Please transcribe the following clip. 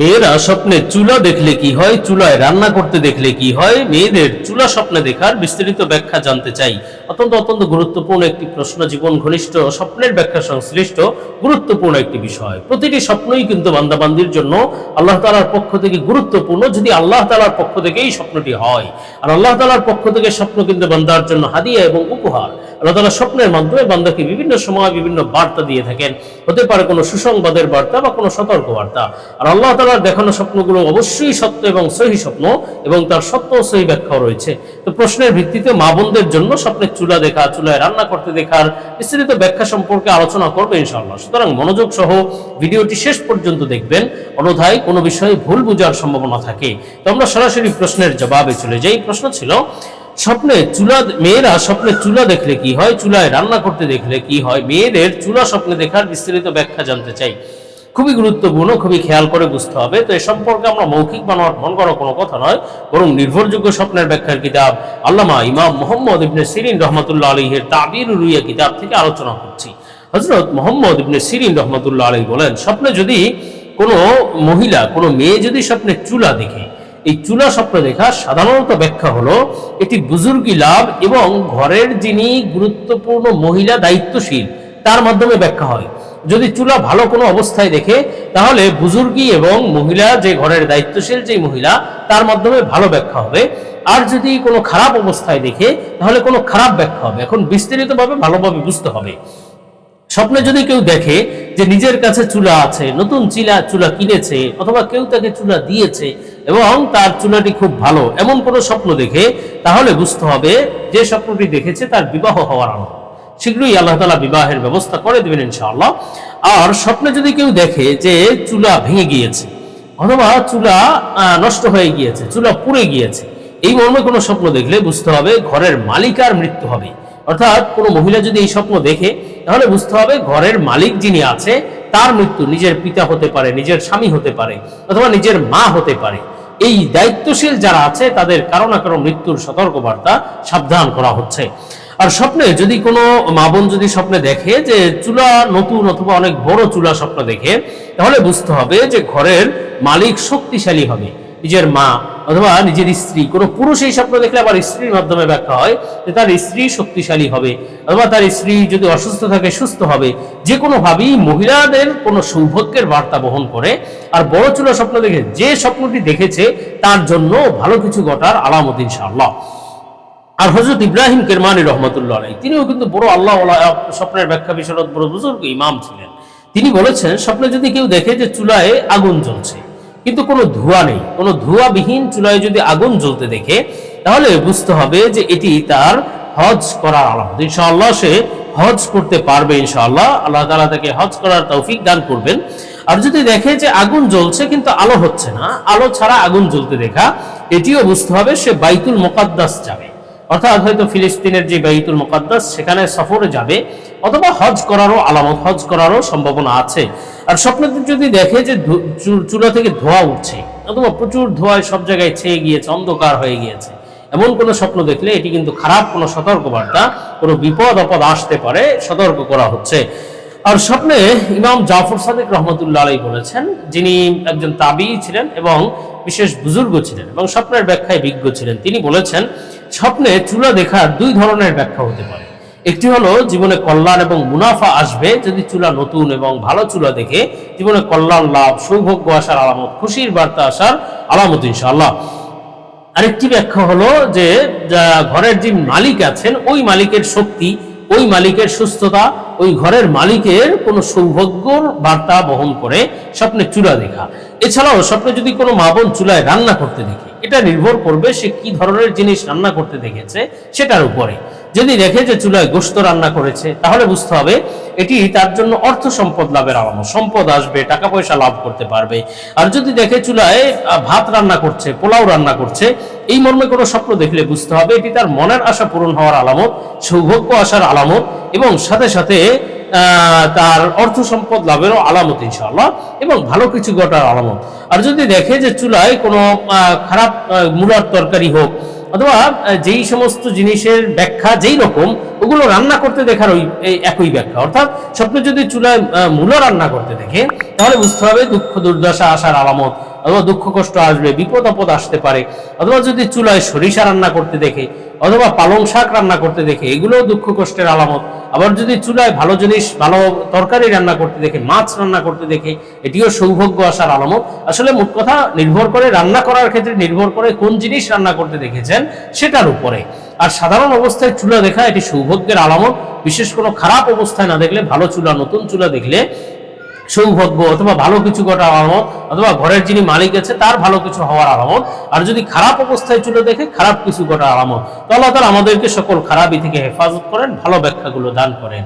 মেয়েরা স্বপ্নে চুলা দেখলে কি হয়? চুলায় রান্না করতে দেখলে কি হয়? মেয়েদের চুলা স্বপ্নে দেখার বিস্তারিত ব্যাখ্যা জানতে চাই। অত্যন্ত অত্যন্ত গুরুত্বপূর্ণ একটি প্রশ্ন, জীবন ঘনিষ্ঠ স্বপ্নের ব্যাখ্যা সংশ্লিষ্ট গুরুত্বপূর্ণ একটি বিষয়। প্রতিটি স্বপ্নই কিন্তু বান্দাবান্দির জন্য আল্লাহ তালার পক্ষ থেকে গুরুত্বপূর্ণ। যদি আল্লাহ তালার পক্ষ থেকেই স্বপ্নটি হয়, আর আল্লাহ তালার পক্ষ থেকে স্বপ্ন কিন্তু বান্দার জন্য হাদিয়া এবং উপহার। আল্লাহ তালা স্বপ্নের মাধ্যমে বান্দাকে বিভিন্ন সময় বিভিন্ন বার্তা দিয়ে থাকেন। হতে পারে কোনো সুসংবাদের বার্তা বা কোনো সতর্ক বার্তা আর আল্লাহ তালার দেখানো স্বপ্নগুলো অবশ্যই সত্য এবং সহি স্বপ্ন এবং তার সত্য সহি ব্যাখ্যাও রয়েছে। তো প্রশ্নের ভিত্তিতে মা বোনদের জন্য স্বপ্নের চুলা দেখা, চুলায় রান্না করতে দেখার বিস্তারিত ব্যাখ্যা সম্পর্কে আলোচনা করবে ইনশাআল্লাহ। সুতরাং মনোযোগ সহ ভিডিওটি শেষ পর্যন্ত দেখবেন। অন্যথায় কোনো বিষয়ে ভুল বোঝার সম্ভাবনা থাকে। তো আমরা সরাসরি প্রশ্নের জবাবে চলে যাই। প্রশ্ন ছিল, স্বপ্নে চুলা মেয়েরা স্বপ্নে চুলা দেখলে কি হয়? চুলায় রান্না করতে দেখলে কি হয়? মেয়েদের চুলা স্বপ্নে দেখার বিস্তারিত ব্যাখ্যা জানতে চাই। খুবই গুরুত্বপূর্ণ, খুবই খেয়াল করে বুঝতে হবে। তো এ সম্পর্কে আমরা মৌখিক বানোয়ার মন করা কোনো কথা নয়, বরং নির্ভরযোগ্য স্বপ্নের ব্যাখ্যার কিতাব আল্লামা ইমাম মোহাম্মদ ইবনে সিরিন রহমতুল্লাহ আলহের তাবির রুইয়া কিতাব থেকে আলোচনা করছি। হজরত মোহাম্মদ ইবনে সিরিন রহমতুল্লাহ আলী বলেন, স্বপ্নে যদি কোনো মহিলা, কোনো মেয়ে যদি স্বপ্নে চুলা দেখে, এই চুলা স্বপ্ন দেখা সাধারণত ব্যাখ্যা হলো, এটি বুজুর্গি লাভ এবং ঘরের যিনি গুরুত্বপূর্ণ মহিলা দায়িত্বশীল, তার মাধ্যমে ব্যাখ্যা হয়। যদি চুলা ভালো কোনো অবস্থায় দেখে, তাহলে বুজুর্গি এবং মহিলা যে ঘরের দায়িত্বশীল যে মহিলা, তার মাধ্যমে ভালো ব্যাখ্যা হবে। আর যদি কোনো খারাপ অবস্থায় দেখে, তাহলে কোনো খারাপ ব্যাখ্যা হবে। এখন বিস্তারিতভাবে ভালোভাবে বুঝতে হবে। স্বপ্নে যদি কেউ দেখে যে নিজের কাছে চুলা আছে, নতুন চিলা, চুলা কিনেছে, অথবা কেউ তাকে চুলা দিয়েছে, এবং তার চুলাটি খুব ভালো, এমন কোনো স্বপ্ন দেখে, তাহলে বুঝতে হবে যে স্বপ্নটি দেখেছে তার বিবাহ হওয়ার আলো শীঘ্রই আল্লাহ তালা বিবাহের ব্যবস্থা করে দেবেন ইনশাআল্লাহ। আর স্বপ্নে যদি কেউ দেখে যে চুলা ভেঙে গিয়েছে অথবা চুলা নষ্ট হয়ে গিয়েছে, চুলা পুড়ে গিয়েছে, এই মর্মে কোনো স্বপ্ন দেখলে বুঝতে হবে ঘরের মালিকার মৃত্যু হবে। অর্থাৎ কোনো মহিলা যদি এই স্বপ্ন দেখে, তাহলে বুঝতে হবে ঘরের মালিক যিনি আছে, তার মৃত্যু নিজের পিতা হতে পারে, নিজের স্বামী হতে পারে, অথবা নিজের মা হতে পারে। এই দায়িত্বশীল যারা আছে, তাদের কারও না কারও মৃত্যুর সতর্কবার্তা সাবধান করা হচ্ছে। আর স্বপ্নে যদি কোনো মা বোন যদি স্বপ্নে দেখে যে চুলা নতুন অথবা অনেক বড় চুলা স্বপ্ন দেখে, তাহলে বুঝতে হবে যে ঘরের মালিক শক্তিশালী হবে। নিজের মা অথবা নিজের স্ত্রী, কোনো পুরুষ এই স্বপ্ন দেখলে আবার স্ত্রীর মাধ্যমে ব্যাখ্যা হয় যে তার স্ত্রী শক্তিশালী হবে অথবা তার স্ত্রী যদি অসুস্থ থাকে, সুস্থ হবে। যে কোনোভাবেই মহিলাদের কোনো সৌভাগ্যের বার্তা বহন করে। আর বড় চুলা স্বপ্ন দেখে যে স্বপ্নটি দেখেছে, তার জন্য ভালো কিছু ঘটার আলামত ইনশাআল্লাহ। আর হজরত ইব্রাহিম কেরমানি রহমতুল্লাহ আলাই তিনিও কিন্তু বড় আল্লাহ স্বপ্নের ব্যাখ্যা বিশারদ বড় বুজুর্গ, ইমাম ছিলেন। তিনি বলেছেন, স্বপ্নে যদি কেউ দেখে যে চুলায় আগুন জ্বলছে, কিন্তু কোনো ধোঁয়া নেই, কোনো ধোঁয়াবিহীন চুলায় যদি আগুন জ্বলতে দেখে, তাহলে বুঝতে হবে যে এটি তার হজ করার আলামত। ইনশাআল্লাহ সে হজ করতে পারবে, ইনশাআল্লাহ। আল্লাহ তালা তাকে হজ করার তৌফিক দান করবেন। আর যদি দেখে যে আগুন জ্বলছে, কিন্তু আলো হচ্ছে না, আলো ছাড়া আগুন জ্বলতে দেখা, এটিও বুঝতে হবে সে বাইতুল মোকাদ্দাস যাবে। অর্থাৎ হয়তো ফিলিস্তিনের যে বাইতুল মোকাদ্দাস, সেখানে সফরে যাবে, অথবা হজ করারও আলামত, হজ করারও সম্ভাবনা আছে। আর স্বপ্নে যদি দেখে যে চুলা থেকে ধোঁয়া উঠছে, অথবা প্রচুর ধোঁয়ায় সব জায়গায় ছেয়ে গিয়েছে, অন্ধকার হয়ে গিয়েছে, এমন কোনো স্বপ্ন দেখলে এটি কিন্তু খারাপ কোনো সতর্কবার্তা, কোনো বিপদ, আপদ আসতে পারে, সতর্ক করা হচ্ছে। আর স্বপ্নে ইমাম জাফর সাদিক রহমতুল্লাহ আলাই বলেছেন, যিনি একজন তাবি ছিলেন এবং বিশেষ বুজুর্গ ছিলেন এবং স্বপ্নের ব্যাখ্যায় বিজ্ঞ ছিলেন, তিনি বলেছেন স্বপ্নে চুলা দেখার দুই ধরনের ব্যাখ্যা হতে পারে। একটি হলো, জীবনে কল্যাণ এবং মুনাফা আসবে যদি চুলা নতুন এবং ভালো চুলা দেখে। জীবনে কল্যাণ, লাভ, সৌভাগ্য আসার আলামত, খুশির বার্তা আসার আলামত ইনশাআল্লাহ। আরেকটি ব্যাখ্যা হলো যে ঘরের যে মালিক আছেন, ওই মালিকের শক্তি, ওই মালিকের সুস্থতা, ওই ঘরের মালিকের কোনো সৌভাগ্যর বার্তা বহন করে স্বপ্নে চুলা দেখা। এছাড়াও, স্বপ্নে যদি কোনো মা বোন চুলায় রান্না করতে দেখে এটা নির্ভর করবে সে কি ধরনের জিনিস রান্না করতে দেখেছে সেটার উপরে। যদি দেখে যে চুলায় গোস্ত রান্না করেছে, তাহলে বুঝতে হবে এটি তার জন্য অর্থ সম্পদ লাভের আলামত। সম্পদ আসবে, টাকা পয়সা লাভ করতে পারবে। আর যদি দেখে চুলায় ভাত রান্না করছে, পোলাও রান্না করছে, এই মর্মে কোনো স্বপ্ন দেখলে বুঝতে হবে এটি তার মনের আশা পূরণ হওয়ার আলামত, সৌভাগ্য আসার আলামত এবং সাথে সাথে তার অর্থ সম্পদ লাভেরও আলামত, ইনশাআল্লাহ, এবং ভালো কিছু ঘটার আলামত। আর যদি দেখে যে চুলায় কোনো খারাপ মূলার তরকারি হোক, অথবা যেই সমস্ত জিনিসের ব্যাখ্যা যেই রকম, ওগুলো রান্না করতে দেখার ওই একই ব্যাখ্যা। অর্থাৎ স্বপ্নে যদি চুলায় মূলো রান্না করতে দেখে, তাহলে বুঝতে হবে দুঃখ, দুর্দশা আসার আলামত, অথবা দুঃখ, কষ্ট আসবে, বিপদ, আপদ আসতে পারে। অথবা যদি চুলায় সরিষা রান্না করতে দেখে, অথবা পালং শাক রান্না করতে দেখে, এগুলোও দুঃখ, কষ্টের আলামত। আবার যদি চুলায় ভালো জিনিস, ভালো তরকারি রান্না করতে দেখে, মাছ রান্না করতে দেখে, এটিও সৌভাগ্য আসার আলামত। আসলে মোট কথা নির্ভর করে রান্না করার ক্ষেত্রে নির্ভর করে কোন জিনিস রান্না করতে দেখেছেন সেটার উপরে। আর সাধারণ অবস্থায় চুলা দেখা এটি সৌভাগ্যের আলামত। বিশেষ কোনো খারাপ অবস্থায় না দেখলে, ভালো চুলা, নতুন চুলা দেখলে সৌভাগ্য অথবা ভালো কিছু ঘটার আলামত, অথবা ঘরের যিনি মালিক আছে, তার ভালো কিছু হওয়ার আলামত। আর যদি খারাপ অবস্থায় চলে দেখে খারাপ কিছু ঘটার আলামত, তো আল্লাহ তালা আমাদেরকে সকল খারাপই থেকে হেফাজত করেন, ভালো ব্যাখ্যাগুলো দান করেন।